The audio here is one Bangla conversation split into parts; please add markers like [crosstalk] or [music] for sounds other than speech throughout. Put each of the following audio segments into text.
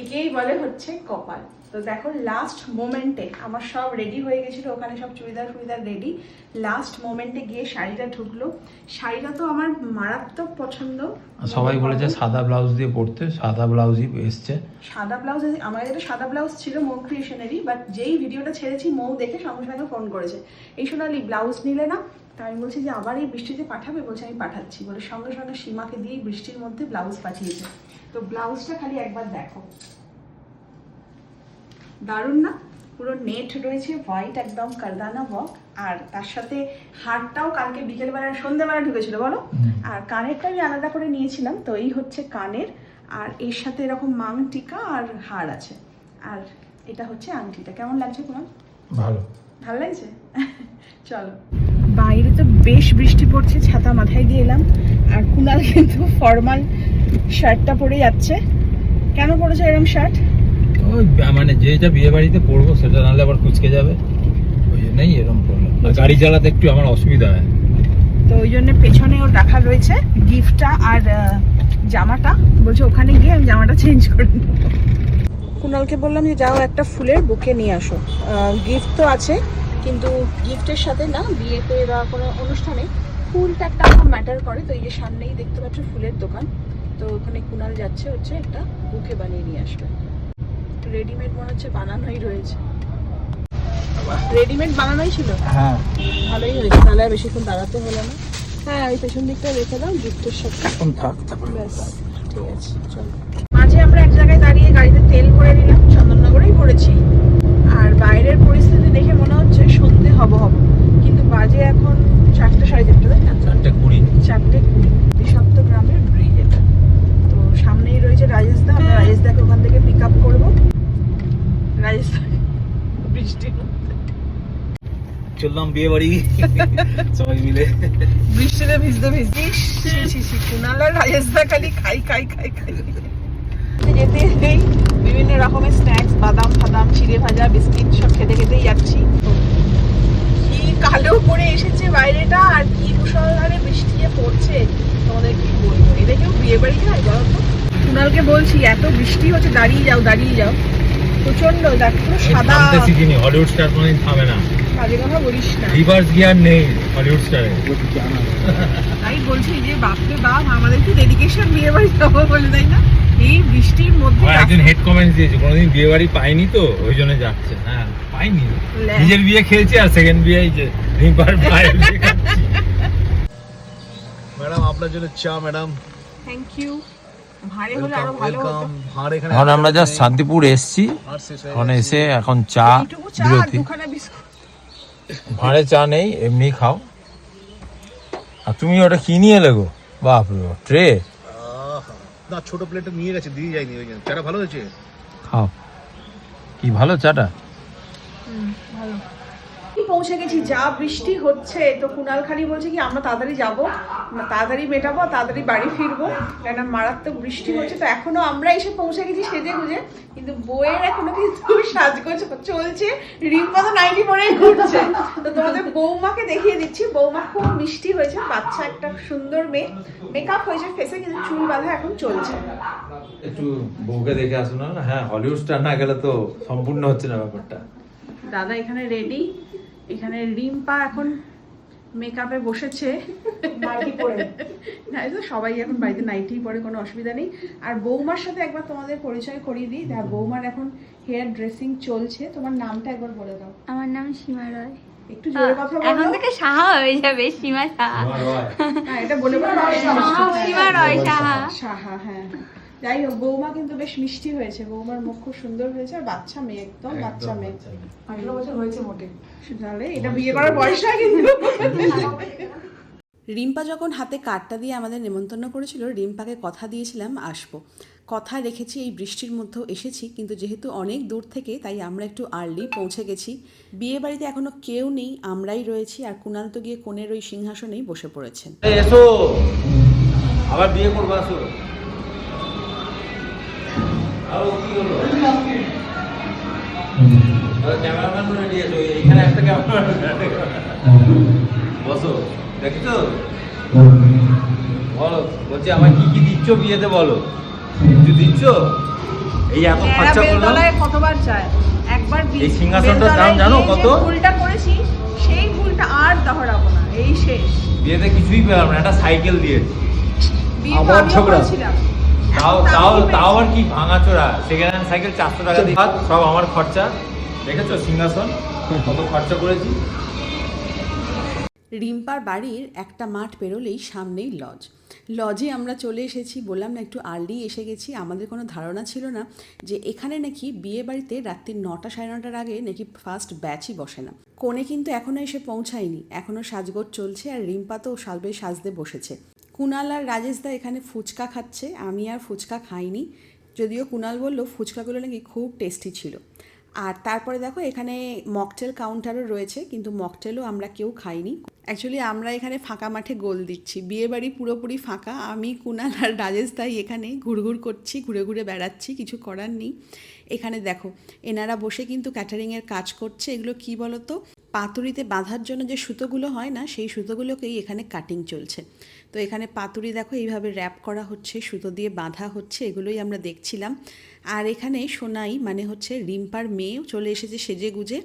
একেই বলে হচ্ছে কপাল। তো দেখো লাস্ট মোমেন্টে আমার সব রেডি হয়ে গেছিল ওখানে সব চুড়িদার ফুড়িদার রেডি লাস্ট মোমেন্টে গিয়ে শাড়িটা ঢুকলো। শাড়িটা তো আমার মারাত্মক পছন্দ। সবাই বলেছে সাদা ব্লাউজ দিয়ে পরতে সাদা ব্লাউজই এসছে। সাদা ব্লাউজ আমার কাছে সাদা ব্লাউজ ছিল মৌ ক্রিয়েশনেরই বাট যেই ভিডিওটা ছেড়েছি মৌ দেখে সঙ্গে সঙ্গে ফোন করেছে। এই সোনালি ব্লাউজ নিলে না? তা আমি বলছি যে আবার এই বৃষ্টিতে পাঠাবে? বলছে আমি পাঠাচ্ছি। বলে সঙ্গে সঙ্গে সীমাকে দিয়ে বৃষ্টির মধ্যে ব্লাউজ পাঠিয়েছে। তো ব্লাউজটা খালি একবার দেখো। দারুণ না? পুরো নেট রয়েছে হোয়াইট একদম কারদানা ওয়ার্ক আর তার সাথে হারটাও কালকে বিকেলবেলা সন্ধ্যেবেলা ঢুকেছিল বলো? আর কানেরটা আমি আলাদা করে নিয়েছিলাম তো এই হচ্ছে কানের। আর এর সাথে এরকম মাং টিকা আর হার আছে। আর এটা হচ্ছে আংটিটা। কেমন লাগছে তোমার? ভালো। ভালো লাগছে? [laughs] চলো। বাইরে তো বেশ বৃষ্টি পড়ছে ছাতা মাথায় দিয়ে এলাম। আর কুনাল কিন্তু ফর্মাল শার্টটা পরে যাচ্ছে। কেন পরেছো এরকম শার্ট? ওই মানে যেটা বিয়ে বাড়িতে পরবো সেটা নাহলে আবার কুচকে যাবে। ওই জন্যই এরকম করলাম। আর গাড়ি চালাতে একটু আমার অসুবিধা হয়। তো ওই জন্য পেছনে ওর রাখা রয়েছে গিফটটা আর জামাটা। বলছে ওখানে গিয়ে আমি জামাটা চেঞ্জ করে নেব। কুণালকে বললাম যে যাও একটা ফুলের বুকে নিয়ে আসো। গিফট তো আছে কিন্তু গিফটের সাথে না বিয়েতে বা কোনো অনুষ্ঠানে ফুলটা একটা ম্যাটার করে। তো এই যে সামনেই দেখতে পাচ্ছ ফুলের দোকান। তো ওখানে কুণাল যাচ্ছে হচ্ছে একটা বুকে বানিয়ে নিয়ে আসবে। রেডিমেড মনে হচ্ছে বানানোই রয়েছে। রেডিমেড বানানোই ছিল? হ্যাঁ। ভালোই হয়েছে। তাহলে আর বেশিক্ষণ দাঁড়াতে হলো না। হ্যাঁ ওই পেছন দিকটা রেখে দাও গিফটের সাথে। এখন থাক ব্যাস। ঠিক আছে চলো। মাঝে আমরা এক জায়গায় দাঁড়িয়ে গাড়িতে তেল ভরে নিলাম চন্দননগরেই ভরেছি। আর বাইরের পরিস্থিতি দেখে মনে হচ্ছে সন্ধে হব হব। কিন্তু বাজে এখন চারটে সাড়ে চারটে তাই না? চারটে কুড়ি। চারটে কুড়ি বিষাক্ত গ্রামের ব্রিজ এটা তো সামনেই রয়েছে রাজেশদা আমরা রাজেশদাকে ওখান থেকে পিক আপ করব রাজেশদা বৃষ্টি বিয়ে বাড়ি সবাই মিলে বৃষ্টিতে ভিজতে ভিজতে কুনাল আর রাজেশদা খালি খাই খাই খাই খাই যেতে যেতেই বিভিন্ন রকমের স্ন্যাক্স বাদাম ফাদাম চিড়ে ভাজা বিস্কিট সব খেতে খেতেই যাচ্ছি কি কালো করে এসেছে বাইরেটা আর কি মুসলধারে বৃষ্টি যে পড়ছে তোমাদের কি বলব এটা কেউ বিয়ে বাড়ি যায় বলো তো কুনালকে বলছি এত বৃষ্টি হচ্ছে দাঁড়িয়ে যাও দাঁড়িয়ে যাও প্রচণ্ড দেখ পুরো সাদা হলিউড স্টার কোনোদিন থামে না বাজে কথা বলিস না। রিভার্স গিয়ার নেই হলিউড স্টারে তাই বলছি যে বাপরে বাপ আমাদের কি ডেডিকেশন বিয়ে বাড়ি যাব বলে তাই না? এই বৃষ্টির মধ্যে একজন হেড কমেন্টস দিয়েছে কোনোদিন বিয়ে বাড়ি পাইনি তো ওই জন্য যাচ্ছে। হ্যাঁ পাইনি। নিজের বিয়ে খেয়েছি আর সেকেন্ড বিয়ে এই যে রিম্পার পায়ের ম্যাডাম আপনার জন্য চা ম্যাডাম। থ্যাংক ইউ এখানে এখন আমরা জাস্ট শান্তিপুর এসছি। এখন এসে এখন চা বিরতি। ভাঁড়ে চা নেই এমনি খাও। আর তুমি ওটা কি নিয়ে এলে গো? বাপ রে ট্রে। আহা, না ছোট প্লেটে নিয়ে গেছে দিয়ে যায়নি ওই জন্য। চাটা ভালো হয়েছে? খাও। কি ভালো চাটা? পৌঁছে গেছি যা বৃষ্টি হচ্ছে তো কুনাল খালি বলছে কি আমরা তাড়াতাড়ি যাব। তাড়াতাড়ি মেটাবো তাড়াতাড়ি বাড়ি ফিরবো। কেন মারাত্মক বৃষ্টি হচ্ছে তো এখনও আমরা এসে পৌঁছে গেছি সেজে গুজে কিন্তু বইয়ের এখনও কিন্তু [laughs] সাজগোজ চলছে রিম্পা তো নাইটি পরেই ঘুরছে। তো তোমাদের বৌমাকে দেখিয়ে দিচ্ছি বৌমা খুব মিষ্টি হয়েছে বাচ্চা একটা সুন্দর মেয়ে। মেকআপ হয়েছে ফেসে কিন্তু চুল বাঁধা এখন চলছে। একটু বউকে দেখে আসুন না হ্যাঁ হলিউড স্টার না গেলে তো সম্পূর্ণ হচ্ছে না ব্যাপারটা। দাদা এখানে রেডি এখানে রিম্পা এখন মেকআপে বসেছে। তো সবাই এখন বাড়িতে নাইটি পরে কোনো অসুবিধা নেই। আর বৌমার সাথে একবার তোমাদের পরিচয় করিয়ে দিই। দেখ বৌমার এখন হেয়ার ড্রেসিং চলছে। তোমার নামটা একবার বলে দাও। আমার নাম সীমা রয়। একটু জোরে কথা এখন থেকে সাহা হয়ে যাবে সীমা সাহা। হ্যাঁ এটা বলে বলে সীমা রয় সাহা। সাহা হ্যাঁ হ্যাঁ। যাই হোক বৌমা কিন্তু বেশ মিষ্টি হয়েছে। বৌমার মুখ খুব সুন্দর হয়েছে আর বাচ্চা মেয়ে একদম বাচ্চা মেয়ে। আঠেরো বছর হয়েছে মোটে। তাহলে এটা বিয়ে করার বয়স না কিন্তু। রিম্পা যখন হাতে কার্ডটা দিয়ে আমাদের নেমন্তন্ন করেছিল রিম্পাকে কথা দিয়েছিলাম আসব। কথা রেখেছি এই বৃষ্টির মধ্যেও এসেছি কিন্তু যেহেতু অনেক দূর থেকে তাই আমরা একটু আর্লি পৌঁছে গেছি। বিয়ে বাড়িতে এখনও কেউ নেই আমরাই রয়েছি আর কুণাল তো গিয়ে কোণের ওই সিংহাসনেই বসে পড়েছেন। এসো! আবার বিয়ে করব আসো। ক্যামেরাম্যান রেডি এসো এখানে একটা ক্যামেরাম্যান বসো দেখছ? বলো বলছি আমার কি কি দিচ্ছ বিয়েতে বলো? কিছু দিচ্ছ? এই এত খরচা করলাম। কতবার যায়? একবার এই সিংহাসনটার দাম জানো কত? ভুলটা করেছি সেই ভুলটা আর দহরাবো না এই শেষ। বিয়েতে কিছুই পেলাম না একটা সাইকেল দিয়েছি। বিয়ে তো তাও তাও তাও আর কি ভাঙাচোরা? সেকেন্ড হ্যান্ড সাইকেল চারশো টাকা দিয়ে। সব আমার খরচা। দেখেছ? সিংহাসন। কত খরচা করেছি। রিম্পার বাড়ির একটা মাঠ পেরোলেই সামনেই লজ। লজে আমরা চলে এসেছি বললাম না একটু আর্লি এসে গেছি। আমাদের কোনো ধারণা ছিল না যে এখানে নাকি বিয়ে বাড়িতে রাত্রি নটা সাড়ে নটার আগে নাকি ফার্স্ট ব্যাচই বসে না। কোণে কিন্তু এখনও এসে পৌঁছায়নি। এখনও সাজগোজ চলছে আর রিম্পা তো সাজবে সাজতে বসেছে। কুনাল আর রাজেশদা এখানে ফুচকা খাচ্ছে, আমি আর ফুচকা খাইনি। যদিও কুনাল বলল ফুচকাগুলো নাকি খুব টেস্টি ছিল। আর তারপরে দেখো এখানে মকটেল কাউন্টারও রয়েছে, কিন্তু মকটেলও আমরা কেউ খাইনি। অ্যাকচুয়ালি আমরা এখানে ফাঁকা মাঠে গোল দিচ্ছি। বিয়ে বাড়ি পুরোপুরি ফাঁকা। আমি, কুনাল আর রাজেশ তাই এখানে ঘুরঘুর করছি, ঘুরে ঘুরে বেড়াচ্ছি, কিছু করার নেই। এখানে দেখো, এনারা বসে কিন্তু ক্যাটারিংয়ের কাজ করছে। এগুলো কি বলতো? পাতুরিতে বাঁধার জন্য যে সুতোগুলো হয় না, সেই সুতোগুলোকেই এখানে কাটিং চলছে। তো এখানে পাতুরি দেখো, এইভাবে র্যাপ করা হচ্ছে, সুতো দিয়ে বাঁধা হচ্ছে, এগুলোই আমরা দেখছিলাম। আর এখানে সোনাই মানে হচ্ছে রিম্পার মেয়েও চলে এসেছে সেজে গুজে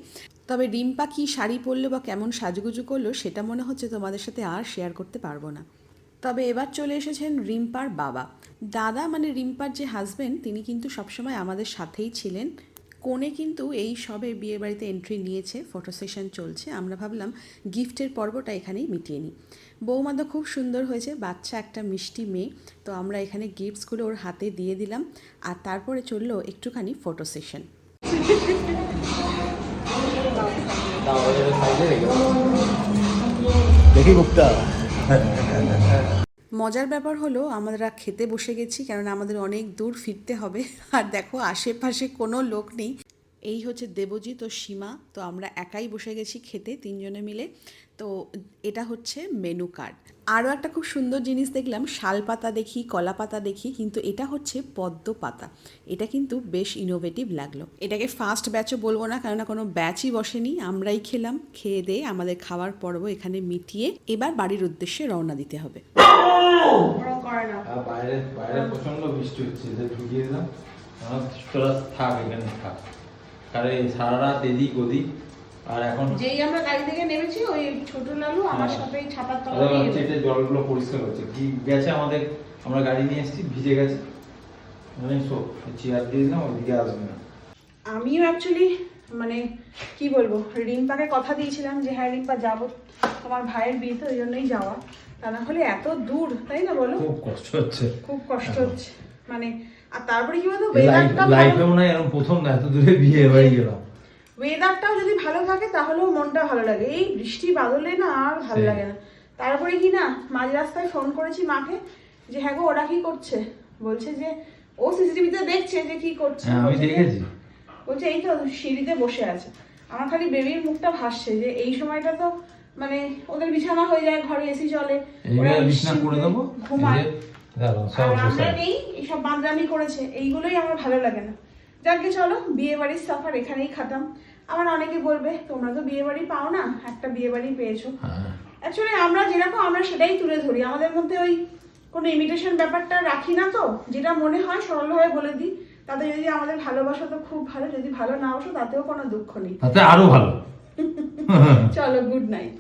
তবে রিম্পা কি শাড়ি পরলো বা কেমন সাজগুজু করল সেটা মনে হচ্ছে তোমাদের সাথে আর শেয়ার করতে পারব না। তবে এবার চলে এসেছেন রিম্পার বাবা। দাদা মানে রিম্পার যে হাজবেন্ড তিনি কিন্তু সবসময় আমাদের সাথেই ছিলেন। কোণে কিন্তু এই সবে বিয়ে বাড়িতে এন্ট্রি নিয়েছে ফটো সেশন চলছে। আমরা ভাবলাম গিফটের পর্বটা এখানেই মিটিয়ে নিই। বৌমা তো খুব সুন্দর হয়েছে, বাচ্চা একটা মিষ্টি মেয়ে। তো আমরা এখানে গিফটসগুলো ওর হাতে দিয়ে দিলাম। আর তারপরে চলল একটুখানি ফটো সেশন দেখি গুপ্তা মজার ব্যাপার হলো, আমরা খেতে বসে গেছি কারণ আমাদের অনেক দূর ফিরতে হবে। আর দেখো, আশেপাশে কোনো লোক নেই। এই হচ্ছে দেবজিৎ ও সীমা। তো আমরা একাই বসে গেছি খেতে, তিনজনে মিলে। তো এটা হচ্ছে মেনু কার্ড আরও একটা খুব সুন্দর জিনিস দেখলাম, শাল পাতা দেখি, কলা পাতা দেখি, কিন্তু এটা হচ্ছে পদ্ম পাতা। এটা কিন্তু বেশ ইনোভেটিভ লাগল। এটাকে ফার্স্ট ব্যাচও বলব না, কেননা কোনো ব্যাচই বসেনি। আমরাই খেলাম, খেয়ে দিয়ে আমাদের খাওয়ার পর্ব এখানে মিটিয়ে এবার বাড়ির উদ্দেশ্যে রওনা দিতে হবে। সারা রাত এদিক ওদিক আর এখন যেই আমরা গাড়ি থেকে নেমেছি ওই ছোট লালু আমার হ্যাঁ। সাথে ছাপার হচ্ছে এটা জলগুলো পরিষ্কার হচ্ছে কি গেছে আমাদের? আমরা গাড়ি নিয়ে এসেছি ভিজে গেছে। মানে চেয়ার দিয়ে দিলাম ওইদিকে আসবে না। আমিও অ্যাকচুয়ালি মানে কি বলব রিম্পাকে কথা দিয়েছিলাম যে হ্যাঁ রিম্পা যাব। তোমার ভাইয়ের বিয়েতে ওই জন্যই যাওয়া। তা না হলে এত দূর তাই না বলো? খুব কষ্ট হচ্ছে। খুব কষ্ট হচ্ছে। মানে আর তারপরে কি বলতো লাইফে মনে হয় এরকম প্রথম না এত দূরে বিয়ে বাড়ি গেলাম। ওয়েদারটাও যদি ভালো থাকে তাহলেও মনটা ভালো লাগে। এই বৃষ্টি বাদলে না আর ভালো লাগে না। তারপরে কি না মাঝ রাস্তায় ফোন করেছি মাকে যে হ্যাঁ গো ওরা কি করছে? বলছে যে ও সিসিটিভিতে দেখছে যে কি করছে। হ্যাঁ আমি দেখেছি। বলছে এই তো সিঁড়িতে বসে আছে। আমার খালি বেবির মুখটা ভাসছে যে এই সময়টা তো মানে ওদের বিছানা হয়ে যায় ঘরে এসি চলে। ওরা এইবার করে দেবো। ঘুমায়। আর আমরা নেই এইসব বান্দরামি করেছে। এইগুলোই আমার ভালো লাগে না। যাকে চলো বিয়ে বাড়ির সফর এখানেই খাতাম। আমার অনেকে বলবে তোমরা তো বিয়ে বাড়ি পাও না একটা বিয়ে বাড়ি পেয়েছ অ্যাকচুয়ালি আমরা যেরকম আমরা সেটাই তুলে ধরি। আমাদের মধ্যে ওই কোনো ইমিটেশন ব্যাপারটা রাখি না তো যেটা মনে হয় সরলভাবে বলে দিই। তাতে যদি আমাদের ভালোবাসা তো খুব ভালো যদি ভালো না বাসো তাতেও কোনো দুঃখ নেই। তাতে আরও ভালো। [laughs] চলো গুড নাইট